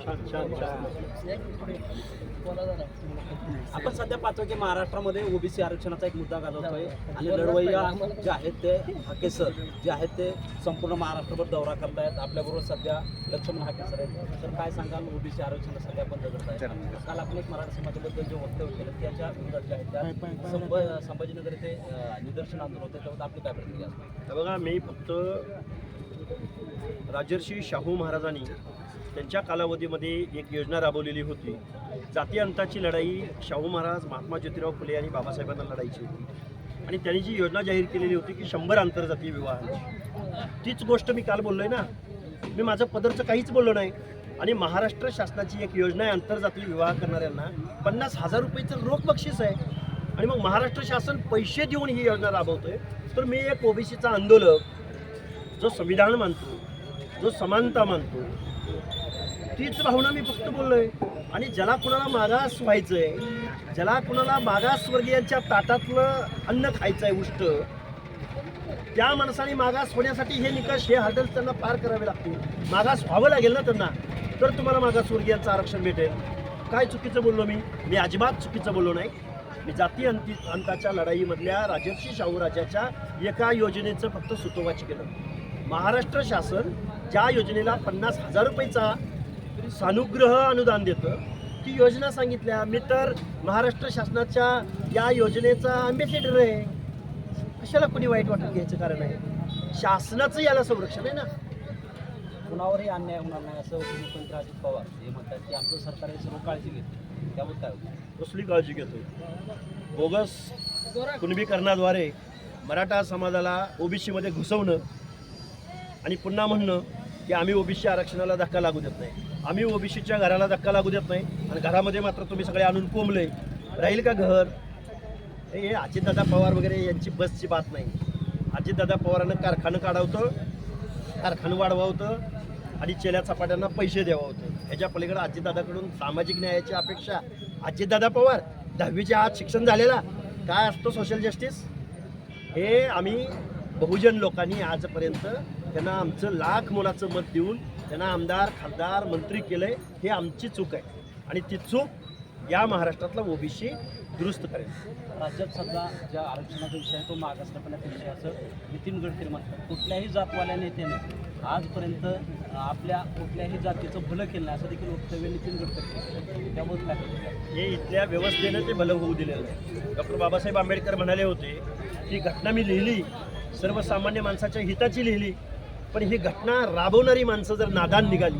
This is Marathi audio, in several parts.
छान छान छान आपण सध्या पाहतो की महाराष्ट्रामध्ये ओबीसी आरक्षणाचा एक मुद्दा गाजवतोय आणि लढवय्या जे आहेत ते हाकेसर जे आहेत ते संपूर्ण महाराष्ट्रभर दौरा करतायत. आपल्याबरोबर सध्या लक्ष्मण हाकेसर आहेत. तर काय सांगाल ओबीसी आरक्षण सध्या बंद करतायत? काल आपण एक मराठा समाजाबद्दल जे वक्तव्य केलं त्याच्या विरोधात जे आहेत त्या संभ- संभाजीनगर येथे निदर्शन आंदोलन होते त्याबद्दल आपली काय प्रतिक्रिया बघा मी फक्त राजर्षी शाहू महाराजांनी त्यांच्या कालावधीमध्ये एक योजना राबवलेली होती. जाती अंताची लढाई शाहू महाराज महात्मा ज्योतिराव फुले आणि बाबासाहेबांना लढायची होती. आणि त्यांनी जी योजना जाहीर केलेली होती की शंभर आंतरजातीय विवाहांची तीच गोष्ट मी काल बोललोय ना. मी माझं पदरचं काहीच बोललो नाही. आणि महाराष्ट्र शासनाची एक योजना आहे आंतरजातीय विवाह करणाऱ्यांना पन्नास हजार रुपयेचं रोख बक्षीस आहे. आणि मग महाराष्ट्र शासन पैसे देऊन ही योजना राबवतोय. तर मी एक ओबीसीचा आंदोलक जो संविधान मानतो जो समानता मानतो तीच भावना मी फक्त बोललोय. आणि ज्याला कुणाला मागास व्हायचंय ज्याला कुणाला मागासवर्गीयांच्या ताटातलं अन्न खायचंय उष्ट त्या माणसाने मागास होण्यासाठी हे निकष हे हर्डल्स त्यांना पार करावे लागतील. मागास व्हावं लागेल ना त्यांना तर तुम्हाला मागासवर्गीयांचं आरक्षण भेटेल. काय चुकीचं बोललो मी? मी अजिबात चुकीचं बोललो नाही. मी जाती अंती अंताच्या लढाईमधल्या राजर्षी शाहू राजाच्या एका योजनेचं फक्त सुतोवाच केलं. महाराष्ट्र शासन ज्या योजनेला पन्नास हजार रुपयेचा सानुग्रह अनुदान देतं ती योजना सांगितल्या. मी तर महाराष्ट्र शासनाच्या या योजनेचा अँबेसेडर आहे. कशाला कोणी वाईट वाटून घ्यायचं कारण आहे? शासनाचं याला संरक्षण आहे ना. कुणावरही अन्याय होणार नाही असं उपमुख्यमंत्री अजित पवार हे म्हणतात की आमचं सरकार सर्व काळजी घेते. त्याबद्दल काय कसली काळजी घेतो? बोगस कुणबीकरणाद्वारे मराठा समाजाला ओबीसीमध्ये घुसवणं आणि पुन्हा म्हणणं की आम्ही ओबीसी आरक्षणाला धक्का लागू देत नाही. आम्ही ओबीसीच्या घराला धक्का लागू देत नाही आणि घरामध्ये मात्र तुम्ही सगळे आणून कोंबले. राहील का घर? हे अजितदादा पवार वगैरे यांची बसची बात नाही. अजितदादा पवारानं कारखानं काढावतं कारखानं वाढवावतं आणि चेल्या चपाट्यांना पैसे द्यावं. होतं ह्याच्या पलीकडे अजितदादाकडून सामाजिक न्यायाची अपेक्षा. अजितदादा पवार दहावीच्या आत शिक्षण झालेला. काय असतो सोशल जस्टिस हे आम्ही बहुजन लोकांनी आजपर्यंत त्यांना आमचं लाख मोलाचं मत देऊन त्यांना आमदार खासदार मंत्री केलंय हे आमची चूक आहे आणि ती चूक या महाराष्ट्रातला ओबीसी दुरुस्त करेल राज्यात सध्या ज्या आरक्षणाचा विषय आहे तो मागासलेपणाचा विषय आहे असं नितीन गडकरी म्हणतात कुठल्याही जातवाल्या नेत्याने आजपर्यंत आपल्या कुठल्याही जातीचं भलं केलं नाही असं देखील वक्तव्य नितीन गडकरी केलं. त्याबद्दल काय? हे इथल्या व्यवस्थेनं ते भलं होऊ दिलेलं नाही डॉक्टर बाबासाहेब आंबेडकर म्हणाले होते ही घटना मी लिहिली सर्वसामान्य माणसाच्या हिताची लिहिली पण ही घटना राबवणारी माणसं जर नादान निघाली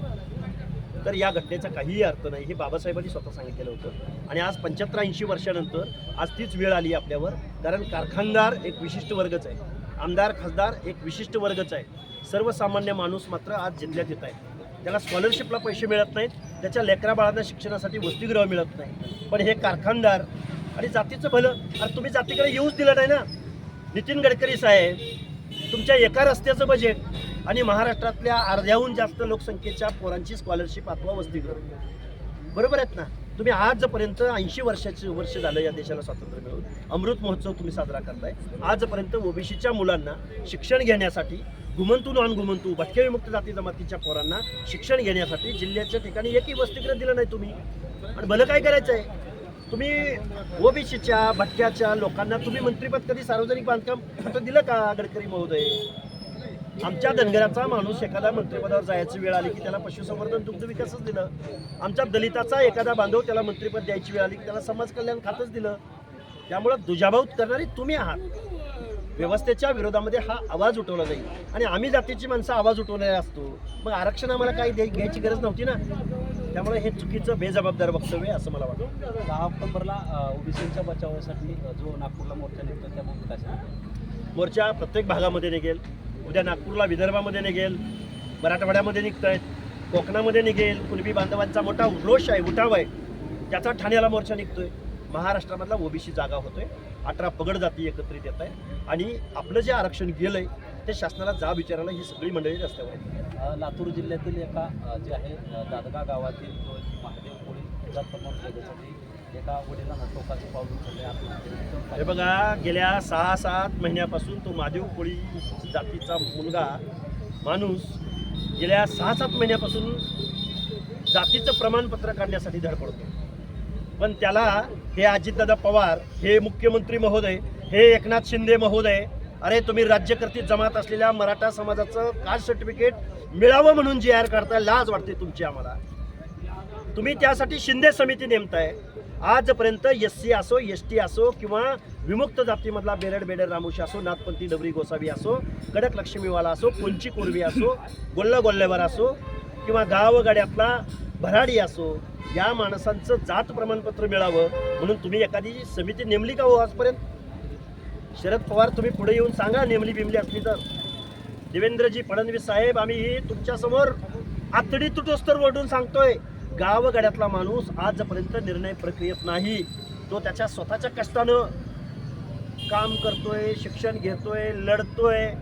तर या घटनेचा काहीही अर्थ नाही. हे बाबासाहेबांनी स्वतः सांगितलेलं होतं. आणि आज पंच्याहत्तर ऐंशी वर्षानंतर आज तीच वेळ आली आपल्यावर कारण कारखानदार एक विशिष्ट वर्गच आहे. आमदार खासदार एक विशिष्ट वर्गच आहे. सर्वसामान्य माणूस मात्र आज जिल्ह्यात येत आहे. त्याला स्कॉलरशिपला पैसे मिळत नाहीत त्याच्या लेकरा बाळांना शिक्षणासाठी वसतिगृह मिळत नाही. पण हे कारखानदार आणि जातीचं भलं. अरे तुम्ही जातीकडे येऊच दिलं नाही ना. नितीन गडकरी साहेब तुमच्या एका रस्त्याचं बजेट आणि महाराष्ट्रातल्या अर्ध्याहून जास्त लोकसंख्येच्या पोरांची स्कॉलरशिप अथवा वसतीगृह बरोबर आहेत ना? तुम्ही आजपर्यंत ऐंशी वर्षाचे वर्ष झालं या देशाला स्वातंत्र्य मिळून अमृत महोत्सव तुम्ही साजरा करताय. आजपर्यंत ओबीसीच्या मुलांना शिक्षण घेण्यासाठी घुमंतू नॉन घुमंतू भटके विमुक्त जाती जमातीच्या पोरांना शिक्षण घेण्यासाठी जिल्ह्याच्या ठिकाणी एकही वसतिगृह दिलं नाही तुम्ही. आणि भलं काय करायचं आहे तुम्ही ओबीसीच्या भटक्याच्या लोकांना तुम्ही मंत्रीपद कधी सार्वजनिक बांधकाम दिलं का गडकरी महोदय? आमच्या धनगराचा माणूस एखादा मंत्रिपदावर जायची वेळ आली की त्याला पशुसंवर्धन दुग्ध विकासच दिलं. आमच्या दलिताचा एखादा बांधव त्याला मंत्रिपद द्यायची वेळ आली की त्याला समाज कल्याण खातंच दिलं. त्यामुळं दुजाभाऊत करणारी तुम्ही आहात. व्यवस्थेच्या विरोधामध्ये हा आवाज उठवला जाईल. आणि आम्ही जातीची माणसं आवाज उठवणारे असतो. मग आरक्षण आम्हाला काही घ्यायची गरज नव्हती ना. त्यामुळे हे चुकीचं बेजबाबदार वक्तव्य आहे असं मला वाटतं. दहा ऑक्टोबरला ओबीसीच्या बचावासाठी जो नागपूरला मोर्चा निघतो सांगाल? मोर्चा प्रत्येक भागामध्ये निघेल. उद्या नागपूरला विदर्भामध्ये निघेल मराठवाड्यामध्ये निघत आहेत कोकणामध्ये निघेल कुणबी बांधवांचा मोठा रोष आहे उठाव आहे त्याचा ठाण्याला मोर्चा निघतोय. महाराष्ट्रामधला ओबीसी जागा होतोय अठरा पगड जाती एकत्रित येत आहे आणि आपलं जे आरक्षण गेलंय ते शासनाला जाब विचारायला ही सगळी मंडळी रस्त्यावर आहेत. लातूर जिल्ह्यातील एका जे आहे दादगा गावातील महादेव कोळी एका वडिलांना टोकाचं पाऊल उचलले हे बघा गेल्या सहा सात महिन्यापासून तो महादेव कोळी जातीचा मुलगा माणूस गेल्या सहा सात महिन्यापासून जातीचं प्रमाणपत्र काढण्यासाठी धडपडतो पण त्याला हे अजितदादा पवार हे मुख्यमंत्री महोदय हे एकनाथ शिंदे महोदय अरे तुम्ही राज्यकर्ती जमात असलेल्या मराठा समाजाचं कास्ट सर्टिफिकेट मिळावं म्हणून जी आर काढताय लाज वाटते तुमची आम्हाला. तुम्ही त्यासाठी शिंदे समिती नेमताय. आजपर्यंत एस सी असो एस टी असो किंवा विमुक्त जातीमधला बेरड बेडर रामोशी असो नाथपंथी डबरी गोसावी असो कडक लक्ष्मीवाला असो कोणची कुरवी असो गोल्ल गोल्लेवर असो किंवा गावगाड्यातला भराडी असो या माणसांचं जात प्रमाणपत्र मिळावं म्हणून तुम्ही एखादी समिती नेमली का हो आजपर्यंत? शरद पवार तुम्ही पुढे येऊन सांगा नेमली बिमली असली तर. देवेंद्रजी फडणवीस साहेब आम्ही तुमच्यासमोर आतडी तुटोस्तर ओढून सांगतोय. गावगाड्यातला माणूस आजपर्यंत निर्णय प्रक्रियेत नाही. तो त्याच्या स्वतःच्या कष्टानं काम करतोय शिक्षण घेतोय लढतोय.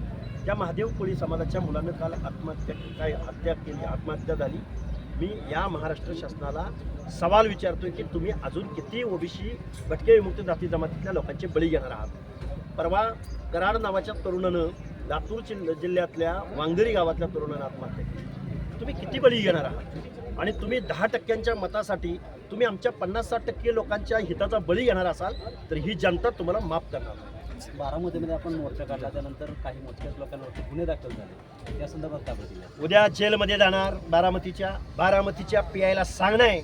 त्या महादेव कोळी समाजाच्या मुलानं काल आत्महत्या काय हत्या केली? आत्महत्या झाली. मी या महाराष्ट्र शासनाला सवाल विचारतोय की तुम्ही अजून किती ओबीसी भटके विमुक्त जाती जमातीतल्या लोकांचे बळी घेणार आहात? परवा कराड नावाच्या तरुणानं लातूर जिल्ह- जिल्ह्यातल्या वांगरी गावातल्या तरुणानं आत्महत्या केली. तुम्ही किती बळी घेणार आहात? आणि तुम्ही दहा टक्क्यांच्या मतासाठी तुम्ही आमच्या पन्नास साठ टक्के लोकांच्या हिताचा बळी घेणार असाल तर ही जनता तुम्हाला माफ करणार. बारामतीमध्ये आपण मोर्चा काढला त्यानंतर काही मोजक्याच लोकांवरती गुन्हे दाखल झाले. या संदर्भात काय प्रतिक्रिया उद्या जेलमध्ये जाणार बारामतीच्या बारामतीच्या पी आयला सांगणं. आहे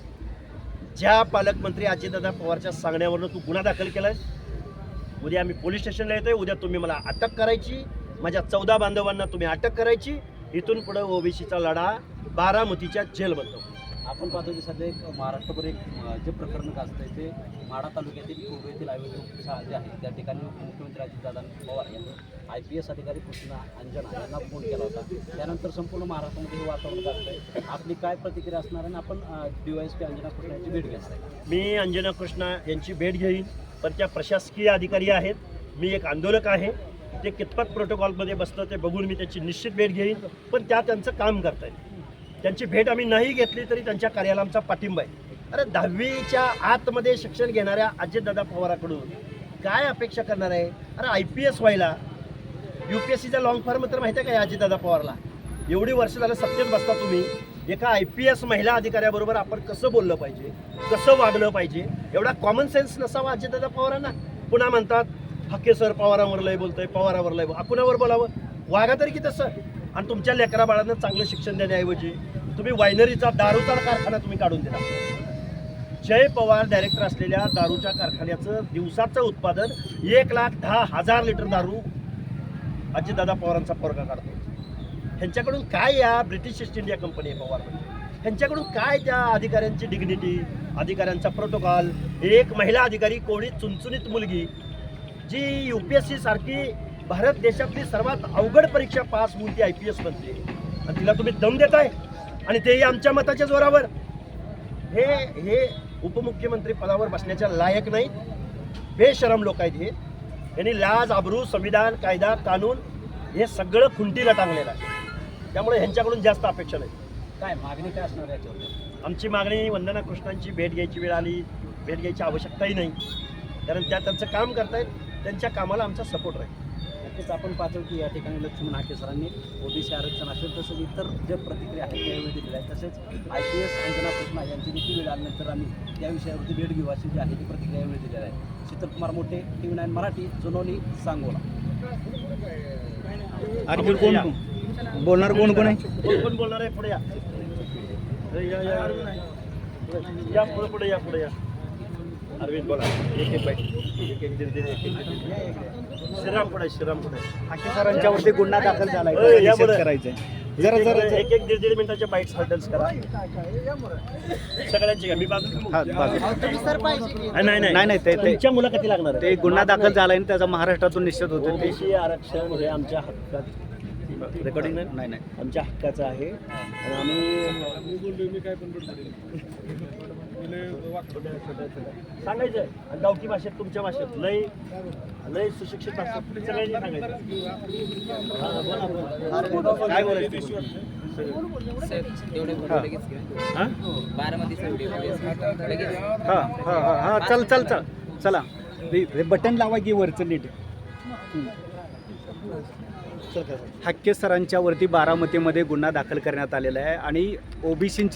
ज्या पालकमंत्री अजितदादा पवारच्या सांगण्यावरनं तू गुन्हा दाखल केलाय उद्या आम्ही पोलीस स्टेशनला येतोय उद्या तुम्ही मला अटक करायची माझ्या चौदा बांधवांना तुम्ही अटक करायची इथून पुढे ओबीसीचा लढा बारामतीच्या जेलमध्ये. आपण पाहतो की सध्या एक महाराष्ट्रभर एक जे प्रकरण गाजतंय ते माढा तालुक्यातील पूर्व येथील आयुर्वेदिक शाळा जे आहे त्या ठिकाणी मुख्यमंत्री अजितदादा पवार यांनी आय पी एस अधिकारी कृष्णा अंजना यांना फोन केला होता. त्यानंतर संपूर्ण महाराष्ट्रामध्ये हे वातावरण गाजतंय. आपली काय प्रतिक्रिया असणार आहे आणि आपण D Y S P Anjana Krishna यांची भेट घेणार आहे मी अंजना कृष्णा यांची भेट घेईन पण त्या प्रशासकीय अधिकारी आहेत. मी एक आंदोलक आहे. ते कितपत प्रोटोकॉलमध्ये बसतं ते बघून मी त्याची निश्चित भेट घेईन. पण त्या त्यांचं काम करतायत. त्यांची भेट आम्ही नाही घेतली तरी त्यांच्या कार्याला आमचा पाठिंबा आहे. अरे दहावीच्या आतमध्ये शिक्षण घेणाऱ्या अजितदादा पवाराकडून काय अपेक्षा करणार आहे? अरे आय पी एस व्हायला. यू पी एस सीचा लॉंग फॉर्म तर माहिती आहे का अजितदादा पवारला? एवढी वर्ष झालं सत्तेत बसता तुम्ही. एका आय पी एस महिला अधिकाऱ्याबरोबर आपण कसं बोललं पाहिजे? कसं वागलं पाहिजे? एवढा कॉमन सेन्स नसावा अजितदादा पवारांना? पुन्हा म्हणतात हक्के सर पवारावर लय बोलतोय पवारावर लय बोल- कुणावर बोलावं? वागा तरी की तसं. आणि तुमच्या लेकरा बाळांना चांगलं शिक्षण देण्याऐवजी तुम्ही वायनरीचा दारूचा कारखाना तुम्ही काढून दिला. जय पवार डायरेक्टर असलेल्या दारूच्या कारखान्याचं दिवसाचं उत्पादन एक लाख दहा हजार लिटर दारू अजितदादा पवारांचा पोरगा काढतो. ह्यांच्याकडून काय या ब्रिटिश ईस्ट इंडिया कंपनी आहे पवार म्हणजे? ह्यांच्याकडून काय त्या अधिकाऱ्यांची डिग्निटी अधिकाऱ्यांचा प्रोटोकॉल एक महिला अधिकारी कोणी चुनचुनीत मुलगी जी यू पी एस सी सारखी भारत देशातली सर्वात अवघड परीक्षा पास होऊन ती आय पी एस बनते. आणि तिला तुम्ही दम देताय. आणि तेही आमच्या मताच्या जोरावर. हे हे उपमुख्यमंत्री पदावर बसण्याच्या लायक नाहीत. बेशरम लोक आहेत हे. यांनी लाज आबरू संविधान कायदा कानून हे सगळं खुंटीला टांगलेलं आहे. त्यामुळे ह्यांच्याकडून जास्त अपेक्षा नाही. काय मागणी काय असणार याच्यावर? आमची मागणी वंदना कृष्णांची भेट घ्यायची वेळ आली. भेट घ्यायची आवश्यकताही नाही. कारण त्या त्यांचं काम करतायत. त्यांच्या कामाला आमचा सपोर्ट राहील. नक्कीच आपण पाहतो की या ठिकाणी लक्ष्मण हाके सरांनी ओबीसी आरक्षण असेल तसंच इतर जे प्रतिक्रिया आहेत त्यावेळी दिलेल्या आहेत. तसेच I P S Anjana Krishna यांची देखील वेळ आल्यानंतर आम्ही त्या विषयावरती भेट घेऊ अशी जी आहे ती प्रतिक्रिया यावेळी दिलेल्या आहे. Sheetalkumar Mothe T V nine Marathi Junoni Sangola. आणखी कोण? बोलणार कोण कोण आहे? कोण बोलणार आहे? पुढे या या या. या पुढे पुढे या पुढे या. अरविंद बोला. एक एक. श्रीराम पुढे श्रीराम पुढे हाके सरांच्यावरती गुन्हा दाखल झालाय अय, या निषेध बरं. करायचंय जरा जरा एक एक दीड दीड मिनिटाच्या बाईट्स हँडल्स करा. सगळ्यांची का मी बाजू हा, बाजू. नाही नाही नाही, नाही, ते- ते- तुमच्या मुलाखती लागणार. ते गुन्हा दाखल झालाय आणि त्याचा महाराष्ट्रातून निषेध होतो ते ओबीसी आरक्षण हे आमच्या हक्कात रेकॉर्डिंग नाही? नाही नाही. आमच्या हक्काचं आहे. आणि आम्ही सांगायचं आणि गावठी भाषेत तुमच्या भाषेत लय लय सुशिक्षित भाषेत सगळ्यांनी सांगायचं. हा. काय बोलायचं? हा? हा? हा हा हा चल चल चल. चला. बटन लावा की वरचं नीट. हम्म. हाके सरांच्या वरती बारामतीमध्ये गुन्हा दाखल करण्यात आलेला आहे आणि ओबीसींची